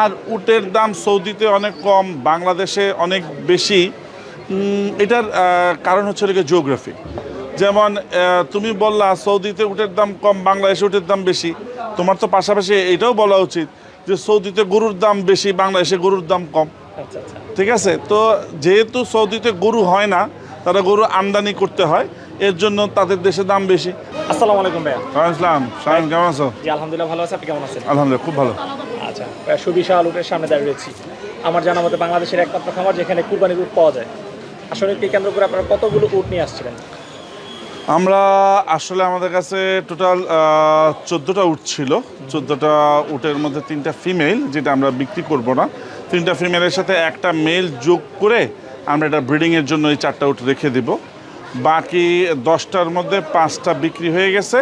আর উটের দাম সৌদিতে অনেক কম বাংলাদেশে অনেক বেশি। এটার কারণ হচ্ছে লিখে জিওগ্রাফি যেমন তুমি বললা সৌদিতে উটের দাম কম বাংলাদেশে উটের দাম বেশি। তোমার তো পাশাপাশি এটাও বলা উচিত যে সৌদিতে গরুর দাম বেশি বাংলাদেশে গরুর দাম কম। আচ্ছা আচ্ছা। ঠিক আছে? তো যেহেতু সৌদিতে গরু হয় না তারা গরু আমদানি করতে হয় এর জন্য তাদের দেশে দাম বেশি। আসসালামু আলাইকুম ভাইয়া। ইসলাম সাহেব কেমন আছো? জি আলহামদুলিল্লাহ ভালো আছে আপনি কেমন আছেন? আলহামদুলিল্লাহ খুব ভালো। আচ্ছা সুবিশাল উটের সামনে দাঁড়িয়ে রয়েছি। আমার জানা মতে বাংলাদেশের একমাত্র খামার যেখানে কুরবানির উট পাওয়া যায়। আসলে কি কেন্দ্র করে আপনারা কতগুলো উট নিয়ে আসছিলেন? আমরা আসলে আমাদের কাছে টোটাল চোদ্দোটা উট ছিল। চোদ্দোটা উটের মধ্যে তিনটা ফিমেল যেটা আমরা বিক্রি করব না। তিনটা ফিমেলের সাথে একটা মেল যোগ করে আমরা এটা ব্রিডিংয়ের জন্য এই চারটা উট রেখে দিব। বাকি দশটার মধ্যে পাঁচটা বিক্রি হয়ে গেছে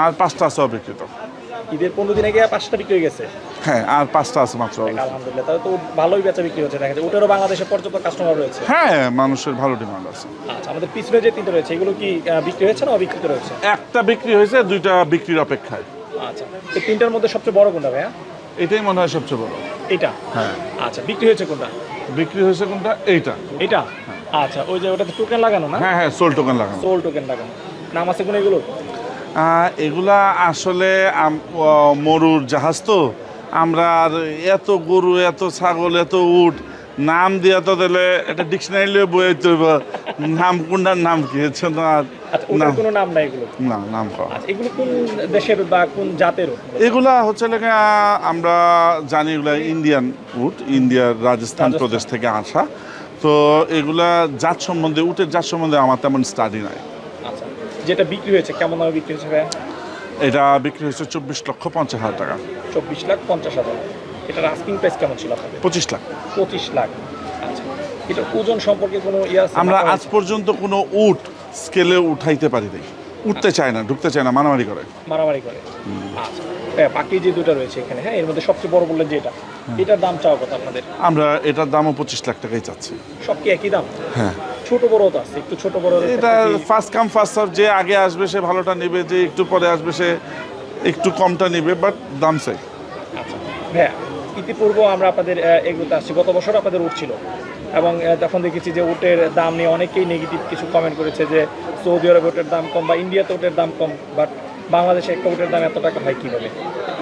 আর পাঁচটা আছে অবিকৃত। ঈদের পনেরো দিনে গিয়ে পাঁচটা বিক্রি হয়ে গেছে। হ্যাঁ আর পাঁচটা আছে মাত্র আলহামদুলিল্লাহ তাহলে তো ভালোই বেচা বিক্রি হচ্ছে দেখা যায়। উটেরও বাংলাদেশে পর্যাপ্ত কাস্টমার রয়েছে। হ্যাঁ মানুষের ভালো ডিমান্ড আছে। আচ্ছা আমাদের পিছনে যে তিনটে রয়েছে এগুলো কি বিক্রি হয়েছে না অবিকৃত রয়েছে? একটা বিক্রি হয়েছে দুইটা বিক্রির অপেক্ষায়। আচ্ছা এই তিনটার মধ্যে সবচেয়ে বড় কোনটা ভাইয়া? এটাই মনে হয় সবচেয়ে বড়। এটা হ্যাঁ। আচ্ছা বিক্রি হয়েছে কোনটা? বিক্রি হয়েছে কোনটা? এইটা। এটা আচ্ছা ওই যে ওটাতে টোকেন লাগানো না? হ্যাঁ হ্যাঁ সোল টোকেন লাগানো। সোল টোকেন লাগানো। নাম আছে কোন এগুলো? এগুলা আসলে মরুর জাহাজ তো। আমরা আর এত গরু এত ছাগল এত উট নাম দিয়া তো দিলে একটা ডিকশনারি বই তৈব নাম কোনটার নাম কি? হচ্ছে না নাম কোনো নাম নাই এগুলো? না নাম করা। আচ্ছা এগুলো কোন দেশের বা কোন জাতের এগুলা হচ্ছে আমরা জানি এগুলা ইন্ডিয়ান উট ইন্ডিয়ার রাজস্থান। প্রদেশ থেকে আসা। তো এগুলা জাত সম্বন্ধে উটের জাত সম্বন্ধে আমার তেমন স্টাডি নাই। আচ্ছা যেটা বিক্রি হয়েছে কেমন বিক্রি হয়েছে এটা বিক্রি হয়েছে চব্বিশ লক্ষ পঞ্চাশ হাজার টাকা। চব্বিশ লাখ পঞ্চাশ হাজার। এটার আস্কিং প্রাইস কেমন ছিল আপনাদের? পঁচিশ লাখ। পঁচিশ লাখ। আচ্ছা। এটা ওজন সম্পর্কে কোনো ইয়ে আমরা আজ পর্যন্ত কোনো উট স্কেলে উঠাইতে পারি নাই উঠতে চায় না ঢুকতে চায় না মারামারি করে। মারামারি করে। আচ্ছা। হ্যাঁ, বাকি যে দুটো রয়েছে এখানে হ্যাঁ এর মধ্যে সবচেয়ে বড় বললেন যে এটা এটার দাম চাওয়া কথা আপনাদের? আমরা এটার দামও পঁচিশ লাখ টাকাই চাচ্ছি। সব কি একই দাম? হ্যাঁ। ছোট বড় তো আছে একটু ছোট বড় এটা ফার্স্ট কাম ফার্স্ট সার্ভ যে আগে আসবে সে ভালোটা নেবে যে একটু পরে আসবে সে একটু কমটা নেবে বাট দাম চাই। আচ্ছা। হ্যাঁ ইতিপূর্বে আমরা আপনাদের এগুলোতে আসছি। গত বছর আপনাদের উট ছিল। এবং তখন দেখেছি যে উটের দাম নিয়ে অনেকেই নেগেটিভ কিছু কমেন্ট করেছে যে সৌদি আরবে উটের দাম কম বা ইন্ডিয়াতে উটের দাম কম বাট বাংলাদেশে একটা উটের দাম এত টাকা হয় কীভাবে?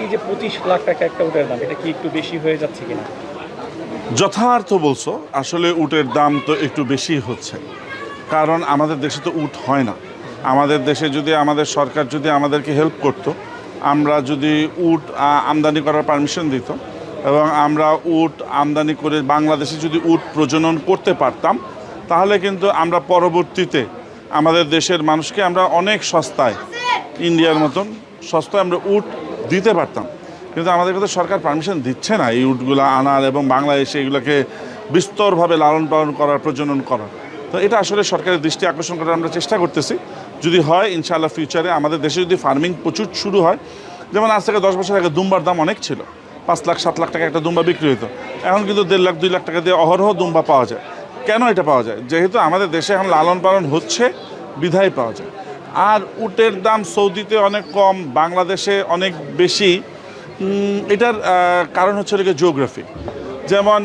এই যে পঁচিশ লাখ টাকা একটা উটের দাম, এটা কি একটু বেশি হয়ে যাচ্ছে কিনা? যথার্থ বলছো, আসলে উটের দাম তো একটু বেশি হচ্ছে। কারণ আমাদের দেশে তো উট হয় না। আমাদের দেশে যদি আমাদের সরকার যদি আমাদেরকে হেল্প করত, আমরা যদি উট আমদানি করার পারমিশন দিত এবং আমরা উট আমদানি করে বাংলাদেশে যদি উট প্রজনন করতে পারতাম, তাহলে কিন্তু আমরা পরবর্তীতে আমাদের দেশের মানুষকে আমরা অনেক সস্তায় ইন্ডিয়ার মতন সস্তায় আমরা উট দিতে পারতাম। কিন্তু আমাদের কাছে সরকার পারমিশন দিচ্ছে না এই উটগুলো আনার এবং বাংলাদেশে এগুলোকে বিস্তরভাবে লালন পালন করার, প্রজনন করার। তো এটা আসলে সরকারের দৃষ্টি আকর্ষণ করার আমরা চেষ্টা করতেছি। যদি হয়, ইনশাআল্লাহ ফিউচারে আমাদের দেশে যদি ফার্মিং প্রচুর শুরু হয়, যেমন আজ থেকে দশ বছর আগে দুম্বার দাম অনেক ছিল। পাঁচ লাখ সাত লাখ টাকা একটা দুম্বা বিক্রি হতো এখন কিন্তু দেড় লাখ দুই লাখ টাকা দিয়ে অহরহ দুম্বা পাওয়া যায়। কেন এটা পাওয়া যায়? যেহেতু আমাদের দেশে এখন লালন পালন হচ্ছে বিধায় পাওয়া যায়। আর উটের দাম সৌদিতে অনেক কম বাংলাদেশে অনেক বেশি। এটার কারণ হচ্ছে লিখে জিওগ্রাফি যেমন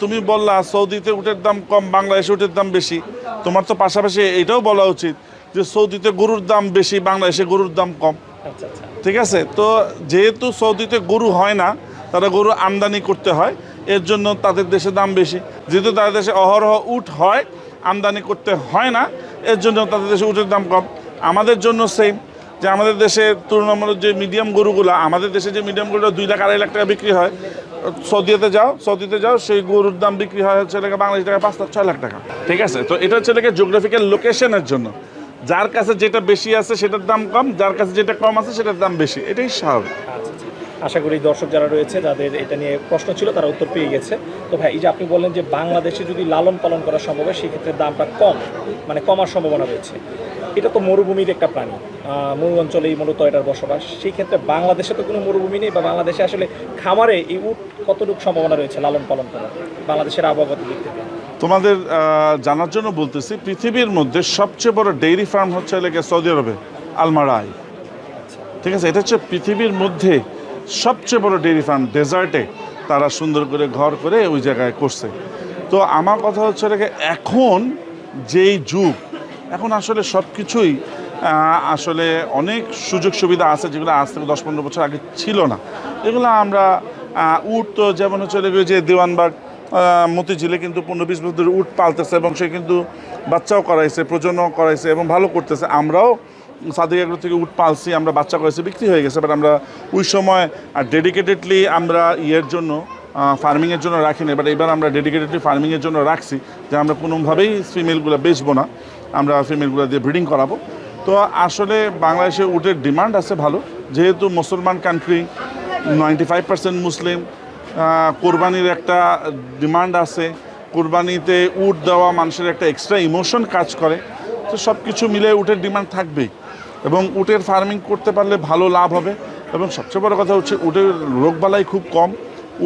তুমি বললা সৌদিতে উটের দাম কম বাংলাদেশে উটের দাম বেশি। তোমার তো পাশাপাশি এটাও বলা উচিত যে সৌদিতে গরুর দাম বেশি বাংলাদেশে গরুর দাম কম। আচ্ছা আচ্ছা। ঠিক আছে? তো যেহেতু সৌদিতে গরু হয় না তারা গরু আমদানি করতে হয়, এর জন্য তাদের দেশে দাম বেশি। যেহেতু তাদের দেশে অহরহ উট হয়, আমদানি করতে হয় না, এর জন্য তাদের দেশে উটের দাম কম। আমাদের জন্য সেম যে আমাদের দেশে তুলনামূলক যে মিডিয়াম গরুগুলো, আমাদের দেশে যে মিডিয়াম গরুটা দুই লাখ আড়াই লাখ টাকা বিক্রি হয় সৌদিতে যাও সৌদিতে যাও, সেই গরুর দাম বিক্রি হয় হচ্ছে লেগে বাংলাদেশ টাকা পাঁচ লাখ, ছয় লাখ টাকা। ঠিক আছে? তো এটা হচ্ছে লেগে জিওগ্রাফিক্যাল লোকেশনের জন্য। যার কাছে যেটা বেশি আছে সেটার দাম কম, যার কাছে যেটা কম আছে সেটার দাম বেশি। এটাই স্বাভাবিক। আশা করি দর্শক যারা রয়েছে যাদের এটা নিয়ে প্রশ্ন ছিল তারা উত্তর পেয়ে গেছে। তো ভাই এই যে আপনি বললেন যে বাংলাদেশে যদি লালন পালন করা সম্ভব হয় সেক্ষেত্রে দামটা কম মানে কমার সম্ভাবনা রয়েছে। এটা তো মরুভূমির একটা প্রাণী। মরু অঞ্চলেই মূলত এটার বসবাস। সেই ক্ষেত্রে বাংলাদেশে তো কোনো মরুভূমি নেই বা বাংলাদেশে আসলে খামারে এই উট কতটুকু সম্ভাবনা রয়েছে লালন পালন করার বাংলাদেশের আবহাওয়াগত দিক থেকে? তোমাদের জানার জন্য বলতেছি পৃথিবীর মধ্যে সবচেয়ে বড় ডেইরি ফার্ম হচ্ছে লেগে সৌদি আরবে আলমারাই। ঠিক আছে? এটা হচ্ছে পৃথিবীর মধ্যে সবচেয়ে বড় ডেইরি ফার্ম ডেজার্টে তারা সুন্দর করে ঘর করে ওই জায়গায় করছে। তো আমার কথা হচ্ছে যে এখন যেই যুগ, এখন আসলে সব কিছুই আসলে অনেক সুযোগ সুবিধা আছে যেগুলো আজ থেকে দশ পনেরো বছর আগে ছিল না। এগুলো আমরা উট তো যেমন হচ্ছে যে যে দেওয়ানবাগ মতিঝিলে কিন্তু পনেরো বিশ বছর ধরে উট পালতেছে এবং সে কিন্তু বাচ্চাও করাইছে প্রজনন করাইছে এবং ভালো করতেছে। আমরাও সাদিক এগুলো থেকে উট পালছি, আমরা বাচ্চা করেছি, বিক্রি হয়ে গেছে বাট আমরা ওই সময় ডেডিকেটেডলি আমরা ইয়ের জন্য ফার্মিংয়ের জন্য রাখিনি বাট এবার আমরা ডেডিকেটেডলি ফার্মিংয়ের জন্য রাখছি, যে আমরা কোনোভাবেই ফিমেলগুলো বেচবো না, আমরা ফিমেলগুলো দিয়ে ব্রিডিং করাবো। তো আসলে বাংলাদেশে উটের ডিমান্ড আছে ভালো, যেহেতু মুসলমান country ninety five percent Muslim কোরবানির একটা ডিমান্ড আছে, কোরবানিতে উট দেওয়া মানুষের একটা এক্সট্রা ইমোশন কাজ করে, তো সব কিছু মিলে উটের ডিমান্ড থাকবেই। এবং উটের ফার্মিং করতে পারলে ভালো লাভ হবে। এবং সবচেয়ে বড় কথা হচ্ছে উটের রোগবালাই খুব কম।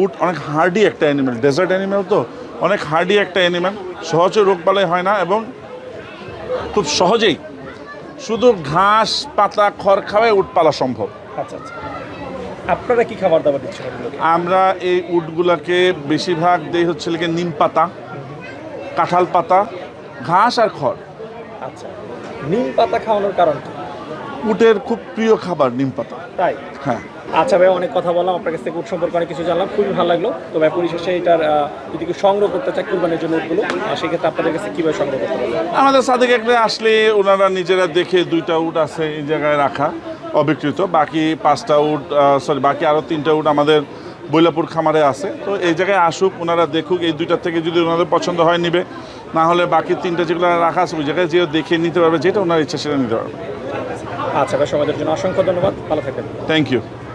উট অনেক হার্ডি একটা অ্যানিমেল ডেজার্ট অ্যানিমেল তো। অনেক হার্ডি একটা অ্যানিমেল সহজে রোগবালাই হয় না এবং খুব সহজেই শুধু ঘাস পাতা খড় খাওয়াই উট পালা সম্ভব। আচ্ছা আচ্ছা। আপনারা কি খাবার দাবার দিচ্ছেন আমরা এই উটগুলোকে বেশিরভাগ দেই হচ্ছে লিখে নিম পাতা কাঁঠাল পাতা ঘাস আর খড়। আচ্ছা। নিম পাতা খাওয়ানোর কারণ উটের খুব প্রিয় খাবার নিম পাতা। তাই? হ্যাঁ। আচ্ছা ভাই অনেক কথা বললাম আপনার কাছ থেকে উট সম্পর্কে অনেক কিছু জানলাম খুবই ভালো লাগল। তো ভাই পরিশেষে এটার যদি কেউ সংগ্রহ করতে চায় কুরবানির জন্য উটগুলো সেক্ষেত্রে আপনাদের কাছে কীভাবে সংগ্রহ করতে আমাদের সাদিক একটা আসলে ওনারা নিজেরা দেখে দুইটা উট আছে এই জায়গায় রাখা অবিকৃত। বাকি পাঁচটা উট সরি বাকি আরও তিনটা উট আমাদের বৈলাপুর খামারে আছে। তো এই জায়গায় আসুক ওনারা দেখুক এই দুইটার থেকে যদি ওনাদের পছন্দ হয় নিবে। না হলে বাকি তিনটা যেগুলো রাখা আছে ওই জায়গায় যেও দেখে নিতে পারবে যেটা ওনার ইচ্ছা সেটা নিতে পারবে। আচ্ছা ভাই সময়দের জন্য অসংখ্য ধন্যবাদ। ভালো থাকবেন। Thank you